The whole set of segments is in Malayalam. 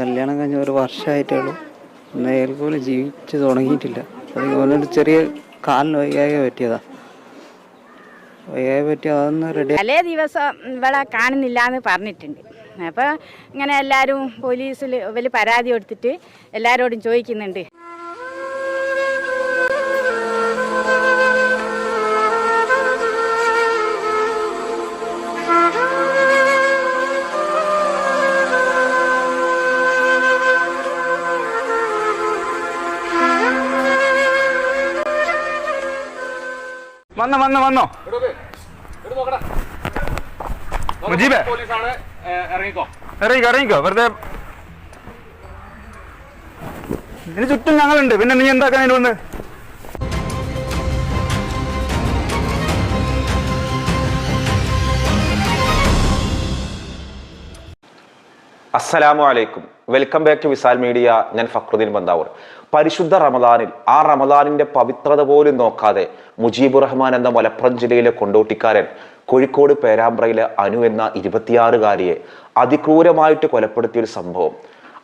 കല്യാണം കഴിഞ്ഞ ഒരു വർഷമായിട്ടേ ഉള്ളൂ നേരെ പോലും ജീവിച്ച് തുടങ്ങിയിട്ടില്ല. അത് ഓനൊരു ചെറിയ കാലിന് വയ്യായ പറ്റിയതാ. വയ്യായ പറ്റിയ അതൊന്ന് റെഡി തലേ ദിവസം ഇവളെ കാണുന്നില്ല എന്ന് പറഞ്ഞിട്ടുണ്ട്. അപ്പോൾ ഇങ്ങനെ എല്ലാവരും പോലീസിൽ ഇവർ പരാതി കൊടുത്തിട്ട് എല്ലാവരോടും ചോദിക്കുന്നുണ്ട്. വന്നോ വന്നോ വന്നോ. മുജീബേ ഇറങ്ങിക്കോ. ഇറങ്ങിക്കോ വെറുതെ ഇതിന് ചുറ്റും ഞങ്ങളുണ്ട്. പിന്നെ നീ എന്താക്കാൻ അതിന് വന്ന്? അസ്സലാമു അലൈക്കും. Welcome back to Visal media. ഞാൻ ഫക്രുദ്ദീൻ ബന്താവൂർ പരിശുദ്ധ റമദാനിൽ ആ റമദാനിന്റെ പവിത്രത പോലും നോക്കാതെ മുജീബ് റഹ്മാൻ എന്ന മലപ്പുറം ജില്ലയിലെ കൊണ്ടോട്ടിക്കാരൻ കോഴിക്കോട് പേരാമ്പ്രയിലെ അനു എന്ന ഇരുപത്തിയാറുകാരിയെ അതിക്രൂരമായിട്ട് കൊലപ്പെടുത്തിയ ഒരു സംഭവം.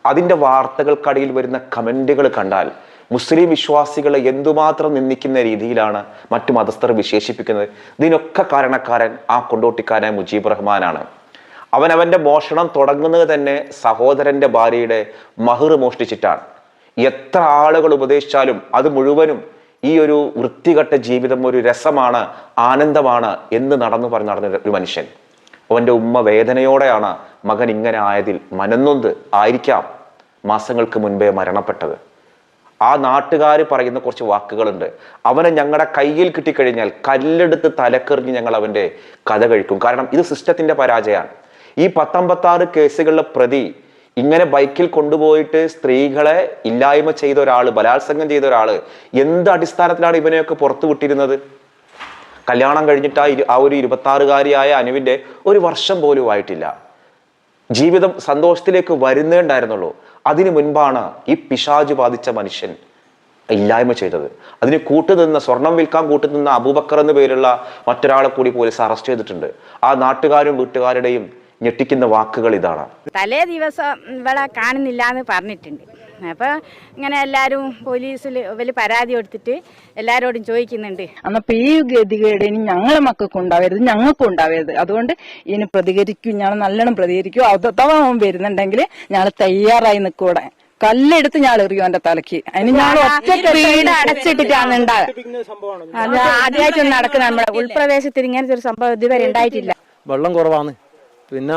അതിന്റെ വാർത്തകൾക്കടിയിൽ വരുന്ന കമന്റുകൾ കണ്ടാൽ മുസ്ലിം വിശ്വാസികളെ എന്തുമാത്രം നിന്ദിക്കുന്ന രീതിയിലാണ് മറ്റു മതസ്ഥർ വിശേഷിപ്പിക്കുന്നത്. ഇതിനൊക്കെ കാരണക്കാരൻ ആ കൊണ്ടോട്ടിക്കാരൻ മുജീബ് റഹ്മാനാണ്. അവൻ അവന്റെ മോഷണം തുടങ്ങുന്നത് തന്നെ സഹോദരന്റെ ഭാര്യയുടെ മഹർ മോഷ്ടിച്ചിട്ടാണ്. എത്ര ആളുകൾ ഉപദേശിച്ചാലും അത് മുഴുവനും ഈ ഒരു വൃത്തികെട്ട ജീവിതം ഒരു രസമാണ് ആനന്ദമാണ് എന്ന് നടന്നു പറഞ്ഞ് നടന്ന ഒരു മനുഷ്യൻ. അവന്റെ ഉമ്മ വേദനയോടെയാണ് മകൻ ഇങ്ങനെ ആയതിൽ മനന്നൊന്ത് ആയിരിക്കാം മാസങ്ങൾക്ക് മുൻപേ മരണപ്പെട്ടത്. ആ നാട്ടുകാർ പറയുന്ന കുറച്ച് വാക്കുകളുണ്ട്. അവനെ ഞങ്ങളുടെ കയ്യിൽ കിട്ടിക്കഴിഞ്ഞാൽ കല്ലെടുത്ത് തലക്കെറിഞ്ഞ് ഞങ്ങൾ അവന്റെ കഥ കഴിക്കും. കാരണം ഇത് സിസ്റ്റത്തിന്റെ പരാജയമാണ്. ഈ പത്തമ്പത്താറ് കേസുകളിലെ പ്രതി ഇങ്ങനെ ബൈക്കിൽ കൊണ്ടുപോയിട്ട് സ്ത്രീകളെ ഇല്ലായ്മ ചെയ്ത ഒരാൾ ബലാത്സംഗം ചെയ്ത ഒരാൾ എന്ത് അടിസ്ഥാനത്തിലാണ് ഇവനെയൊക്കെ പുറത്തു വിട്ടിരുന്നത്? കല്യാണം കഴിഞ്ഞിട്ട് ആ ഒരു ഇരുപത്തി അനുവിന്റെ ഒരു വർഷം പോലും ആയിട്ടില്ല. ജീവിതം സന്തോഷത്തിലേക്ക് വരുന്നേ ഉണ്ടായിരുന്നുള്ളൂ. അതിനു മുൻപാണ് ഈ പിശാജ് ബാധിച്ച മനുഷ്യൻ ഇല്ലായ്മ ചെയ്തത്. അതിന് കൂട്ടുനിന്ന സ്വർണം വിൽക്കാൻ കൂട്ടുനിന്ന അബൂബക്കർ എന്ന പേരുള്ള മറ്റൊരാളെ കൂടി പോലീസ് അറസ്റ്റ് ചെയ്തിട്ടുണ്ട്. ആ നാട്ടുകാരും വീട്ടുകാരുടെയും ഞെട്ടിക്കുന്ന വാക്കുകൾ ഇതാണ്. തലേ ദിവസം ഇവളെ കാണുന്നില്ല എന്ന് പറഞ്ഞിട്ടുണ്ട്. അപ്പോൾ ഇങ്ങനെ എല്ലാരും പോലീസിൽ വലിയ പരാതി കൊടുത്തിട്ട് എല്ലാരോടും ചോദിക്കുന്നുണ്ട്. അന്നപ്പോ ഈ ഗതികേട് ഇനി ഞങ്ങളെ മക്കൾക്ക് ഉണ്ടാവരുത് ഞങ്ങൾക്കും ഉണ്ടാവരുത്. അതുകൊണ്ട് ഇനി പ്രതികരിക്കും ഞങ്ങൾ നല്ലോണം പ്രതികരിക്കും. അഥവാ വരുന്നുണ്ടെങ്കിൽ ഞങ്ങൾ തയ്യാറായി നിൽക്കൂടെ കല്ലെടുത്ത് ഞാൻ എറിയും എന്റെ തലക്ക് അതിന് ഞാൻ വീട് അടച്ചിട്ടിട്ടാണ് ഉണ്ടാകുക അത് ആദ്യമായിട്ടൊന്നും നടക്കുന്ന നമ്മുടെ ഉൾപ്രദേശത്തിൽ ഇങ്ങനത്തെ ഒരു സംഭവം ഇതുവരെ ഉണ്ടായിട്ടില്ല. വെള്ളം കുറവാണ്. പിന്നെ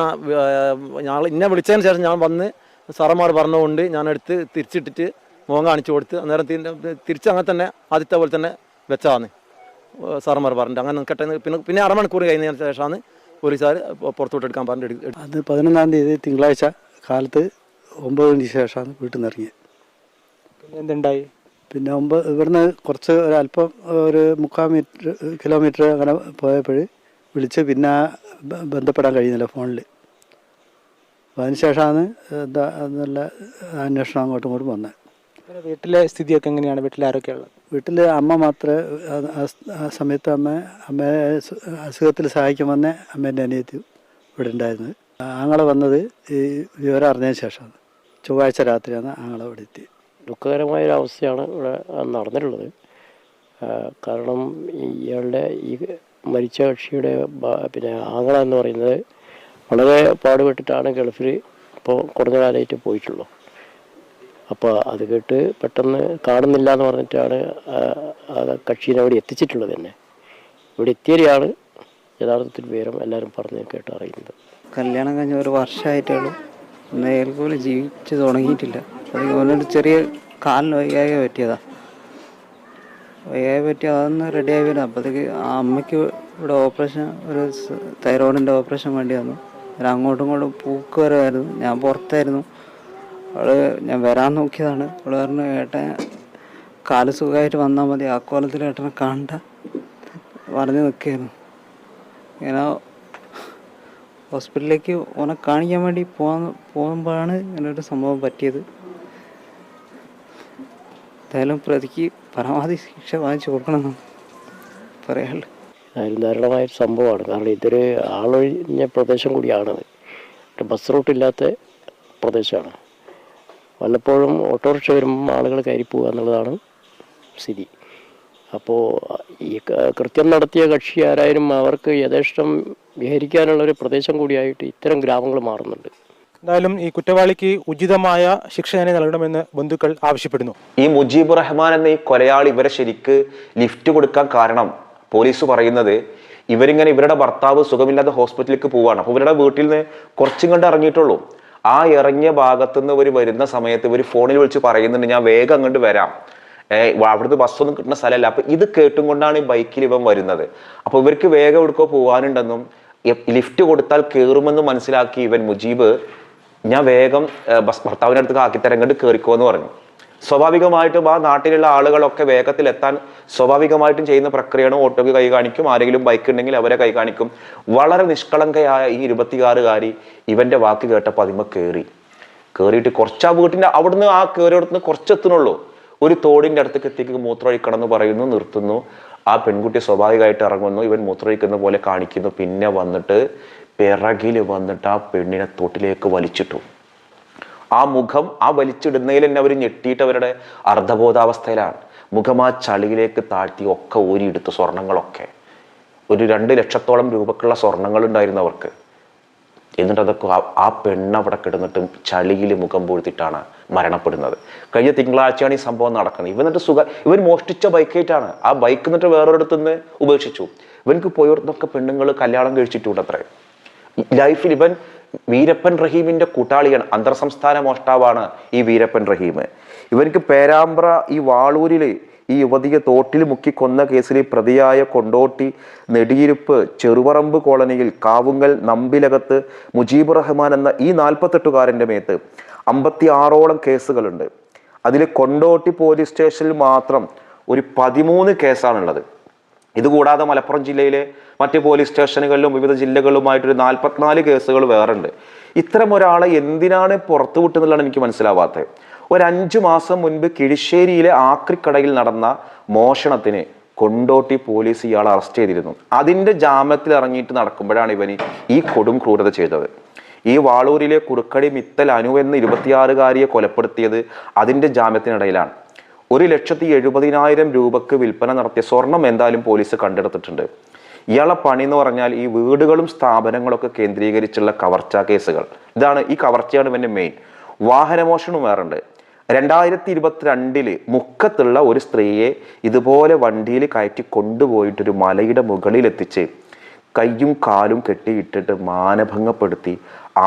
ഞങ്ങൾ ഇന്നെ വിളിച്ചതിന് ശേഷം ഞാൻ വന്ന് സാറന്മാർ പറഞ്ഞുകൊണ്ട് ഞാൻ എടുത്ത് തിരിച്ചിട്ടിട്ട് മുഖം കാണിച്ചു കൊടുത്ത് അന്നേരം തിരിച്ച് അങ്ങനെ തന്നെ ആദ്യത്തെ പോലെ തന്നെ വെച്ചാന്ന് സാറന്മാർ പറഞ്ഞിട്ട്. അങ്ങനെ നിൽക്കട്ടെ പിന്നെ പിന്നെ അരമണിക്കൂർ കഴിഞ്ഞതിന് ശേഷമാണ് പോലീസുകാർ പുറത്തോട്ട് എടുക്കാൻ പറഞ്ഞിട്ട് അത് പതിനൊന്നാം തീയതി തിങ്കളാഴ്ച കാലത്ത് ഒമ്പത് മണിക്ക് ശേഷമാണ് വീട്ടിൽ നിന്ന് ഇറങ്ങിയത്. എന്തുണ്ടായി? പിന്നെ ഒമ്പത് ഇവിടുന്ന് കുറച്ച് ഒരു അല്പം ഒരു മുക്കാൽ മീറ്റർ കിലോമീറ്റർ അങ്ങനെ പോയപ്പോൾ വിളിച്ച് പിന്നെ ബന്ധപ്പെടാൻ കഴിയുന്നില്ല ഫോണിൽ അപ്പോൾ അതിനുശേഷമാണ് എന്താ നല്ല അന്വേഷണം അങ്ങോട്ടും ഇങ്ങോട്ടും വന്നത്. വീട്ടിലെ സ്ഥിതിയൊക്കെ എങ്ങനെയാണ്? വീട്ടിൽ ആരൊക്കെയുള്ളത് വീട്ടിൽ അമ്മ മാത്രമേ ആ- സമയത്ത് അമ്മ അമ്മയെ അസുഖത്തിൽ സഹായിക്കാൻ വന്ന അമ്മേന്റെ അനിയത്തി ഇവിടെ ഉണ്ടായിരുന്നത്. ആങ്ങളെ വന്നത് ഈ വിവരം അറിഞ്ഞതിന് ശേഷമാണ്. ചൊവ്വാഴ്ച രാത്രിയാണ് ആങ്ങളെ ഇവിടെ എത്തി ദുഃഖകരമായ ഒരു അവസ്ഥയാണ് ഇവിടെ നടന്നിട്ടുള്ളത്. കാരണം ഇയാളുടെ ഈ മരിച്ച കക്ഷിയുടെ പിന്നെ ആങ്ങള എന്ന് പറയുന്നത് വളരെ പാടുപെട്ടിട്ടാണ് ഗൾഫിൽ ഇപ്പോൾ കുറഞ്ഞ കാലമായിട്ട് പോയിട്ടുള്ളൂ. അപ്പോൾ അത് കേട്ട് പെട്ടെന്ന് കാണുന്നില്ല എന്ന് പറഞ്ഞിട്ടാണ് കക്ഷീനെ അവിടെ എത്തിച്ചിട്ടുള്ളത് തന്നെ ഇവിടെ എത്തിയവരെയാണ് യഥാർത്ഥത്തിൽ വിവരം എല്ലാവരും പറഞ്ഞ് കേട്ട് അറിയുന്നത്. കല്യാണം കഴിഞ്ഞ ഒരു വർഷമായിട്ടുള്ളൂ നേരെ പോലും ജീവിച്ച് തുടങ്ങിയിട്ടില്ല. അതുപോലെ ചെറിയ കാലിന് വയ്യായ പറ്റിയതാ വയ്യായ പറ്റി അതൊന്ന് റെഡിയായി വരും അപ്പോഴത്തേക്ക് ആ അമ്മയ്ക്ക് ഇവിടെ ഓപ്പറേഷൻ ഒരു തൈറോയിഡിന്റെ ഓപ്പറേഷൻ വേണ്ടി വന്നു. ഞാൻ അങ്ങോട്ടും ഇങ്ങോട്ടും പൂക്ക് വരമായിരുന്നു ഞാൻ പുറത്തായിരുന്നു. അവൾ ഞാൻ വരാൻ നോക്കിയതാണ്. അവൾ പറഞ്ഞു ഏട്ടൻ കാൽ സുഖമായിട്ട് വന്നാൽ മതി. ആ കോലത്തിൽ ഏട്ടനെ കാണണ്ട പറഞ്ഞ് നിൽക്കുകയായിരുന്നു. ഇങ്ങനെ ഹോസ്പിറ്റലിലേക്ക് ഓനെ കാണിക്കാൻ വേണ്ടി പോകാൻ പോകുമ്പോഴാണ് ഇങ്ങനൊരു സംഭവം പറ്റിയത്. എന്തായാലും പ്രതിക്ക് പരമാവധി ശിക്ഷ വാങ്ങിച്ചു കൊടുക്കണമെന്നാണ് പറയാനുള്ളത്. അതിൽ ധാരാളമായൊരു സംഭവമാണ്. കാരണം ഇതൊരു ആളൊഴിഞ്ഞ പ്രദേശം കൂടിയാണത് ബസ് റൂട്ട് ഇല്ലാത്ത പ്രദേശമാണ്. വല്ലപ്പോഴും ഓട്ടോറിക്ഷ വരുമ്പോൾ ആളുകൾ കയറി പോവുക എന്നുള്ളതാണ് സ്ഥിതി. അപ്പോൾ ഈ കൃത്യം നടത്തിയ കക്ഷി ആരായാലും അവർക്ക് യഥേഷ്ടം വിഹരിക്കാനുള്ളൊരു പ്രദേശം കൂടിയായിട്ട് ഇത്തരം ഗ്രാമങ്ങൾ മാറുന്നുണ്ട്. എന്തായാലും ഈ കുറ്റവാളിക്ക് ഉചിതമായ ശിക്ഷ തന്നെ നൽകണമെന്ന് ബന്ധുക്കൾ ആവശ്യപ്പെടുന്നു. ഈ മുജീബ് റഹ്മാൻ എന്ന ഈ കൊലയാളി ഇവരെ ശരിക്ക് ലിഫ്റ്റ് കൊടുക്കാൻ കാരണം പോലീസ് പറയുന്നത് ഇവരിങ്ങനെ ഇവരുടെ ഭർത്താവ് സുഖമില്ലാതെ ഹോസ്പിറ്റലിലേക്ക് പോവാണ് അപ്പോൾ ഇവരുടെ വീട്ടിൽ നിന്ന് കുറച്ചും കണ്ട് ഇറങ്ങിയിട്ടുള്ളൂ. ആ ഇറങ്ങിയ ഭാഗത്തുനിന്ന് ഇവർ വരുന്ന സമയത്ത് ഇവർ ഫോണിൽ വിളിച്ച് പറയുന്നുണ്ട് ഞാൻ വേഗം അങ്ങോട്ട് വരാം. അവിടുത്തെ ബസ്സൊന്നും കിട്ടുന്ന സ്ഥലമല്ല. അപ്പൊ ഇത് കേട്ടും കൊണ്ടാണ് ഈ ബൈക്കിൽ ഇവൻ വരുന്നത്. അപ്പൊ ഇവർക്ക് വേഗം എടുക്കോ പോകാനുണ്ടെന്നും ലിഫ്റ്റ് കൊടുത്താൽ കയറുമെന്ന് മനസ്സിലാക്കി ഇവൻ മുജീബ് ഞാൻ വേഗം ബസ് ഭർത്താവിന്റെ അടുത്ത് ആക്കിത്തരം കണ്ട് കയറിക്കോ എന്ന് പറഞ്ഞു. സ്വാഭാവികമായിട്ടും ആ നാട്ടിലുള്ള ആളുകളൊക്കെ വേഗത്തിൽ എത്താൻ സ്വാഭാവികമായിട്ടും ചെയ്യുന്ന പ്രക്രിയയാണ് ഓട്ടോക്ക് കൈ കാണിക്കും ആരെങ്കിലും ബൈക്ക് ഉണ്ടെങ്കിൽ അവരെ കൈ കാണിക്കും. വളരെ നിഷ്കളങ്കയായ ഈ ഇരുപത്തിയാറുകാരി ഇവന്റെ വാക്ക് കേട്ടപ്പോൾ അതിമ കയറി കയറിയിട്ട് കുറച്ച് ആ വീട്ടിന്റെ അവിടുന്ന് ആ കയറിയിടത്തുനിന്ന് കുറച്ചെത്തുന്നുള്ളൂ. ഒരു തോടിന്റെ അടുത്തേക്ക് എത്തിക്ക് മൂത്രമൊഴിക്കണം എന്ന് പറയുന്നു നിർത്തുന്നു. ആ പെൺകുട്ടി സ്വാഭാവികമായിട്ട് ഇറങ്ങുന്നു ഇവൻ മൂത്രമൊഴിക്കുന്ന പോലെ കാണിക്കുന്നു. പിന്നെ വന്നിട്ട് പിറകിൽ വന്നിട്ട് ആ പെണ്ണിനെ തൊട്ടിലേക്ക് വലിച്ചിട്ടു. ആ മുഖം ആ വലിച്ചിടുന്നതിൽ തന്നെ അവർ ഞെട്ടിയിട്ട് അവരുടെ അർദ്ധബോധാവസ്ഥയിലാണ്. മുഖം ആ ചളിയിലേക്ക് താഴ്ത്തി ഒക്കെ ഊരിയെടുത്തു സ്വർണങ്ങളൊക്കെ. ഒരു രണ്ട് ലക്ഷത്തോളം രൂപക്കുള്ള സ്വർണങ്ങൾ ഉണ്ടായിരുന്നു അവർക്ക്. എന്നിട്ട് അതൊക്കെ ആ- പെണ്ണ് അവിടെ കിടന്നിട്ട് ചളിയിൽ മുഖം പൂഴ്ത്തിയിട്ടാണ് മരണപ്പെടുന്നത്. കഴിഞ്ഞ തിങ്കളാഴ്ചയാണ് ഈ സംഭവം നടക്കുന്നത്. ഇവൻ എന്നിട്ട് സുഖ ഇവൻ മോഷ്ടിച്ച ബൈക്കായിട്ടാണ് ആ ബൈക്ക് എന്നിട്ട് വേറൊരിടത്തുനിന്ന് ഉപേക്ഷിച്ചു. ഇവനക്ക് പോയോടത്തൊക്കെ പെണ്ണുങ്ങൾ കല്യാണം കഴിച്ചിട്ടുണ്ട് അത്രേ ലൈഫിൽ ഇവൻ വീരപ്പൻ റഹീമിന്റെ കൂട്ടാളിയാണ് അന്തർ സംസ്ഥാന മോഷ്ടാവാണ് ഈ വീരപ്പൻ റഹീം. ഇവർക്ക് പേരാമ്പ്ര ഈ വാളൂരിൽ ഈ യുവതിയെ തോട്ടിൽ മുക്കി കൊന്ന കേസിൽ പ്രതിയായ കൊണ്ടോട്ടി നെടിയിരുപ്പ് ചെറുപറമ്പ് കോളനിയിൽ കാവുങ്ങൽ നമ്പിലകത്ത് മുജീബ് റഹ്മാൻ എന്ന ഈ നാൽപ്പത്തെട്ടുകാരന്റെ മേത്ത് അമ്പത്തി ആറോളം കേസുകളുണ്ട്. അതിൽ കൊണ്ടോട്ടി പോലീസ് സ്റ്റേഷനിൽ മാത്രം ഒരു പതിമൂന്ന് കേസാണുള്ളത്. ഇതുകൂടാതെ മലപ്പുറം ജില്ലയിലെ മറ്റ് പോലീസ് സ്റ്റേഷനുകളിലും വിവിധ ജില്ലകളിലുമായിട്ടൊരു നാൽപ്പത്തിനാല് കേസുകൾ വേറുണ്ട്. ഇത്തരം ഒരാളെ എന്തിനാണ് പുറത്തു വിട്ടുന്നുള്ളതാണ് എനിക്ക് മനസ്സിലാവാത്തത്. ഒരു അഞ്ചു മാസം മുൻപ് കിഴിശ്ശേരിയിലെ ആക്രിക്കടയിൽ നടന്ന മോഷണത്തിന് കൊണ്ടോട്ടി പോലീസ് ഇയാളെ അറസ്റ്റ് ചെയ്തിരുന്നു. അതിന്റെ ജാമ്യത്തിൽ ഇറങ്ങിയിട്ട് നടക്കുമ്പോഴാണ് ഇവന് ഈ കൊടും ക്രൂരത ചെയ്തത്. ഈ വാളൂരിലെ കുറുക്കടി മിത്തൽ അനു എന്ന ഇരുപത്തിയാറുകാരിയെ കൊലപ്പെടുത്തിയത് അതിന്റെ ജാമ്യത്തിനിടയിലാണ്. ഒരു ലക്ഷത്തി എഴുപതിനായിരം രൂപക്ക് വിൽപ്പന നടത്തിയ സ്വർണം എന്തായാലും പോലീസ് കണ്ടെടുത്തിട്ടുണ്ട്. ഇയാളെ പണി എന്ന് പറഞ്ഞാൽ ഈ വീടുകളും സ്ഥാപനങ്ങളൊക്കെ കേന്ദ്രീകരിച്ചുള്ള കവർച്ച കേസുകൾ. ഇതാണ് ഈ കവർച്ചയാണ് ഇവന്റെ മെയിൻ വാഹനമോഷണം വേറുണ്ട്. രണ്ടായിരത്തി ഇരുപത്തിരണ്ടിൽ മുക്കത്തുള്ള ഒരു സ്ത്രീയെ ഇതുപോലെ വണ്ടിയിൽ കയറ്റി കൊണ്ടുപോയിട്ടൊരു മലയുടെ മുകളിൽ എത്തിച്ച് കയ്യും കാലും കെട്ടിയിട്ടിട്ട് മാനഭംഗപ്പെടുത്തി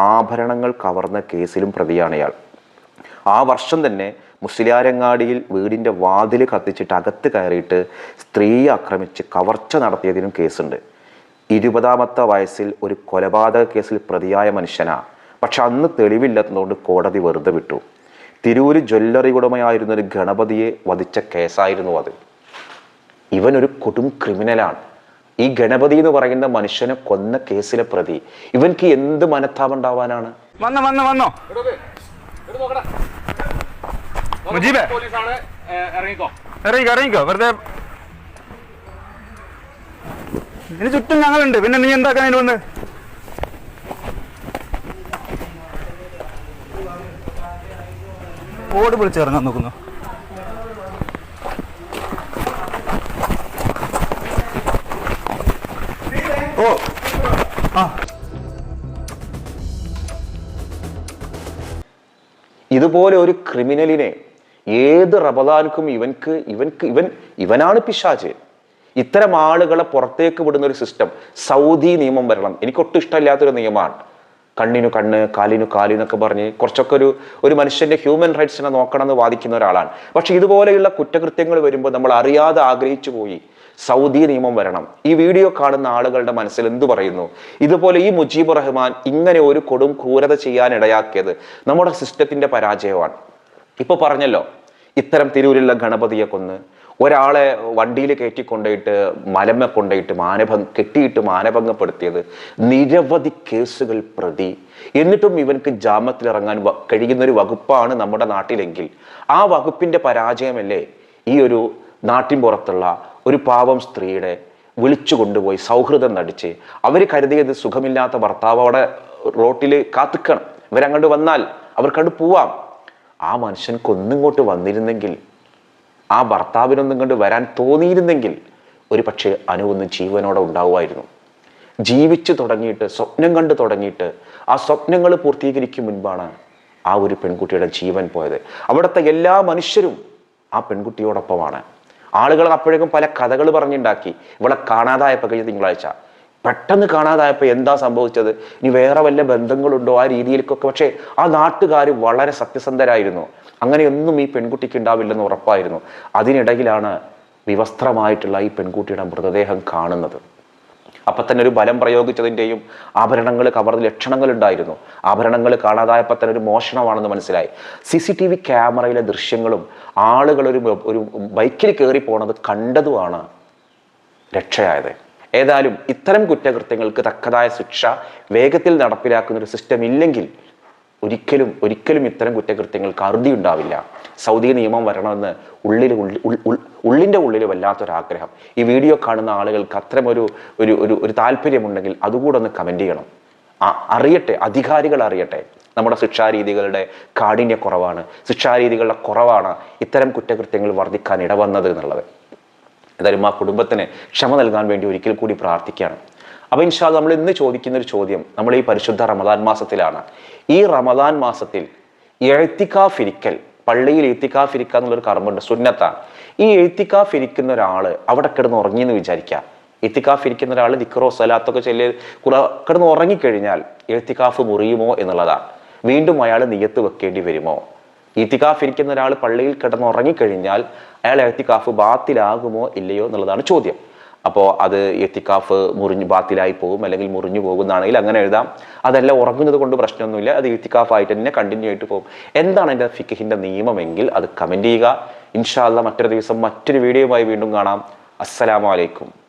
ആഭരണങ്ങൾ കവർന്ന കേസിലും പ്രതിയാണ് ഇയാൾ. ആ വർഷം തന്നെ മുസ്ലിയാരങ്ങാടിയിൽ വീടിന്റെ വാതിൽ കത്തിച്ചിട്ട് അകത്ത് കയറിയിട്ട് സ്ത്രീയെ ആക്രമിച്ച് കവർച്ച നടത്തിയതിനും കേസുണ്ട്. ഇരുപതാമത്തെ വയസ്സിൽ ഒരു കൊലപാതക കേസിൽ പ്രതിയായ മനുഷ്യനാ. പക്ഷെ അന്ന് തെളിവില്ലാത്തതുകൊണ്ട് കോടതി വെറുതെ വിട്ടു. തിരൂര് ജ്വല്ലറി ഉടമയായിരുന്ന ഒരു ഗണപതിയെ വധിച്ച കേസായിരുന്നു അത്. ഇവനൊരു ഒരു കൊടും ക്രിമിനലാണ്. ഈ ഗണപതി എന്ന് പറയുന്ന മനുഷ്യനെ കൊന്ന കേസിലെ പ്രതി. ഇവൻക്ക് എന്ത് മനത്താപം ഉണ്ടാവാനാണ്? വന്നോ വന്നോ വന്നോ. മുജീബേ ഇറങ്ങിക്കോ. ഇറങ്ങിക്കോ വെറുതെ ഇതിന് ചുറ്റും ഞങ്ങളുണ്ട്. പിന്നെ നീ എന്താക്കാൻ അതിന് വന്ന്? ഓട് വിളിച്ചിറങ്ങാൻ നോക്കുന്നു. ഓ ആ. ഇതുപോലെ ഒരു ക്രിമിനലിനെ ഏത് റബദാൻക്കും ഇവൻക്ക് ഇവൻക്ക് ഇവൻ ഇവനാണ് പിശാച്. ഇത്തരം ആളുകളെ പുറത്തേക്ക് വിടുന്ന ഒരു സിസ്റ്റം സൗദി നിയമം വരണം. എനിക്ക് ഒട്ടും ഇഷ്ടമില്ലാത്തൊരു നിയമമാണ്. കണ്ണിനു കണ്ണ് കാലിനു കാലി എന്നൊക്കെ പറഞ്ഞ് കുറച്ചൊക്കെ ഒരു ഒരു മനുഷ്യന്റെ ഹ്യൂമൻ റൈറ്റ്സിനെ നോക്കണം എന്ന് വാദിക്കുന്ന ഒരാളാണ്. പക്ഷെ ഇതുപോലെയുള്ള കുറ്റകൃത്യങ്ങൾ വരുമ്പോൾ നമ്മൾ അറിയാതെ ആഗ്രഹിച്ചു പോയി സൗദി നിയമം വരണം. ഈ വീഡിയോ കാണുന്ന ആളുകളുടെ മനസ്സിൽ എന്തു പറയുന്നു? ഇതുപോലെ ഈ മുജീബ് റഹ്മാൻ ഇങ്ങനെ ഒരു കൊടും ക്രൂരത ചെയ്യാൻ ഇടയാക്കിയത് നമ്മുടെ സിസ്റ്റത്തിന്റെ പരാജയമാണ്. ഇപ്പൊ പറഞ്ഞല്ലോ ഇത്തരം തിരൂരിലുള്ള ഗണപതിയെ കൊന്ന് ഒരാളെ വണ്ടിയിൽ കയറ്റി കൊണ്ടുപോയിട്ട് മലമ കൊണ്ടുപോയിട്ട് മാനഭംഗ കെട്ടിയിട്ട് മാനഭംഗപ്പെടുത്തിയത് നിരവധി കേസുകൾ പ്രതി. എന്നിട്ടും ഇവൻക്ക് ജാമ്യത്തിൽ ഇറങ്ങാൻ കഴിയുന്ന ഒരു വകുപ്പാണ് നമ്മുടെ നാട്ടിലെങ്കിൽ. ആ വകുപ്പിന്റെ പരാജയമല്ലേ ഈ ഒരു നാട്ടിൻ പുറത്തുള്ള ഒരു പാവം സ്ത്രീയുടെ വിളിച്ചു കൊണ്ടുപോയി സൗഹൃദം നടിച്ച് അവർ കരുതിയത് സുഖമില്ലാത്ത ഭർത്താവ് അവിടെ റോട്ടിൽ കാത്തിക്കണം. ഇവരങ്ങോട്ട് വന്നാൽ അവർക്കങ്ങോട്ട് പോവാം. ആ മനുഷ്യൻ ഒന്നിങ്ങോട്ട് വന്നിരുന്നെങ്കിൽ ആ ഭർത്താവിനൊന്നും കണ്ട് വരാൻ തോന്നിയിരുന്നെങ്കിൽ ഒരു പക്ഷേ അനു ഒന്ന് ജീവനോടെ ഉണ്ടാവുമായിരുന്നു. ജീവിച്ചു തുടങ്ങിയിട്ട് സ്വപ്നം കണ്ട് തുടങ്ങിയിട്ട് ആ സ്വപ്നങ്ങൾ പൂർത്തീകരിക്കും മുൻപാണ് ആ ഒരു പെൺകുട്ടിയുടെ ജീവൻ പോയത്. അവിടുത്തെ എല്ലാ മനുഷ്യരും ആ പെൺകുട്ടിയോടൊപ്പമാണ്. ആളുകൾ അപ്പോഴേക്കും പല കഥകൾ പറഞ്ഞുണ്ടാക്കി. ഇവളെ കാണാതായപ്പോൾ കഴിഞ്ഞ തിങ്കളാഴ്ച പെട്ടെന്ന് കാണാതായപ്പോൾ എന്താ സംഭവിച്ചത്? ഇനി വേറെ വല്ല ബന്ധങ്ങളുണ്ടോ ആ രീതിയിലേക്കൊക്കെ? പക്ഷേ ആ നാട്ടുകാർ വളരെ സത്യസന്ധരായിരുന്നു. അങ്ങനെയൊന്നും ഈ പെൺകുട്ടിക്ക് ഉണ്ടാവില്ലെന്ന് ഉറപ്പായിരുന്നു. അതിനിടയിലാണ് വിവസ്ത്രമായിട്ടുള്ള ഈ പെൺകുട്ടിയുടെ മൃതദേഹം കാണുന്നത്. അപ്പം തന്നെ ഒരു ബലം പ്രയോഗിച്ചതിന്റെയും ആഭരണങ്ങൾ കവർന്ന ലക്ഷണങ്ങൾ ഉണ്ടായിരുന്നു. ആഭരണങ്ങൾ കാണാതായപ്പോൾ തന്നെ ഒരു മോഷണമാണെന്ന് മനസ്സിലായി. സി സി ടി വി ക്യാമറയിലെ ദൃശ്യങ്ങളും ആളുകൾ ഒരു ഒരു ബൈക്കിൽ കയറി പോണത് കണ്ടതുമാണ് രക്ഷയായത്. ഏതായാലും ഇത്തരം കുറ്റകൃത്യങ്ങൾക്ക് തക്കതായ ശിക്ഷ വേഗത്തിൽ നടപ്പിലാക്കുന്ന ഒരു സിസ്റ്റം ഇല്ലെങ്കിൽ ഒരിക്കലും ഒരിക്കലും ഇത്തരം കുറ്റകൃത്യങ്ങൾക്ക് അറുതി ഉണ്ടാവില്ല സൗദി നിയമം വരണമെന്ന് ഉള്ളിൽ ഉള്ളിന്റെ ഉള്ളിൽ വല്ലാത്തൊരാഗ്രഹം. ഈ വീഡിയോ കാണുന്ന ആളുകൾക്ക് അത്തരമൊരു ഒരു ഒരു ഒരു ഒരു താല്പര്യമുണ്ടെങ്കിൽ അതുകൂടെ ഒന്ന് കമന്റ് ചെയ്യണം. അറിയട്ടെ അധികാരികൾ അറിയട്ടെ. നമ്മുടെ ശിക്ഷാരീതികളുടെ കാഠിന്യക്കുറവാണ് ശിക്ഷാരീതികളുടെ കുറവാണ് ഇത്തരം കുറ്റകൃത്യങ്ങൾ വർദ്ധിക്കാൻ ഇടവന്നത് എന്നുള്ളത്. ഏതായാലും ആ കുടുംബത്തിന് ക്ഷമ നൽകാൻ വേണ്ടി ഒരിക്കൽ കൂടി പ്രാർത്ഥിക്കുകയാണ്. അപ്പോൾ ഇൻഷാൽ നമ്മൾ ഇന്ന് ചോദിക്കുന്ന ഒരു ചോദ്യം നമ്മൾ ഈ പരിശുദ്ധ റമദാൻ മാസത്തിലാണ്. ഈ റമദാൻ മാസത്തിൽ എഴുത്തിക്കാഫിരിക്കൽ പള്ളിയിൽ എഴുത്തിക്കാഫിരിക്കുക എന്നുള്ളൊരു കർമ്മമുണ്ട് സുന്നത്താണ് ഈ എഴുത്തിക്കാഫിരിക്കുന്ന ഒരാൾ അവിടെ കിടന്ന് ഉറങ്ങിയെന്ന് വിചാരിക്കുക. എത്തിക്കാഫ് ഇരിക്കുന്ന ഒരാൾ ദിക്കറോ സലാത്തൊക്കെ ചെല്ലി കുറെ കിടന്ന് ഉറങ്ങിക്കഴിഞ്ഞാൽ എഴുത്തിക്കാഫ് മുറിയുമോ എന്നുള്ളതാണ് വീണ്ടും അയാൾ നിയത്ത് വെക്കേണ്ടി വരുമോ? ഇത്തിക്കാഫ് ഇരിക്കുന്ന ഒരാൾ പള്ളിയിൽ കിടന്നുറങ്ങിക്കഴിഞ്ഞാൽ അയാൾ എത്തിക്കാഫ് ബാത്തിലാകുമോ ഇല്ലയോ എന്നുള്ളതാണ് ചോദ്യം. അപ്പോൾ അത് എത്തിക്കാഫ് മുറിഞ്ഞു ബാത്തിലായി പോകും അല്ലെങ്കിൽ മുറിഞ്ഞു പോകുന്നതാണെങ്കിൽ അങ്ങനെ എഴുതാം. അതല്ല ഉറങ്ങുന്നത് കൊണ്ട് പ്രശ്നമൊന്നുമില്ല അത് എത്തിക്കാഫായിട്ട് തന്നെ കണ്ടിന്യൂ ആയിട്ട് പോകും. എന്താണ് എന്റെ ഫിക്കഹിന്റെ നിയമമെങ്കിൽ അത് കമന്റ് ചെയ്യുക. ഇൻഷാല്ല മറ്റൊരു ദിവസം മറ്റൊരു വീഡിയോയുമായി വീണ്ടും കാണാം. അസ്സലാമു അലൈക്കും.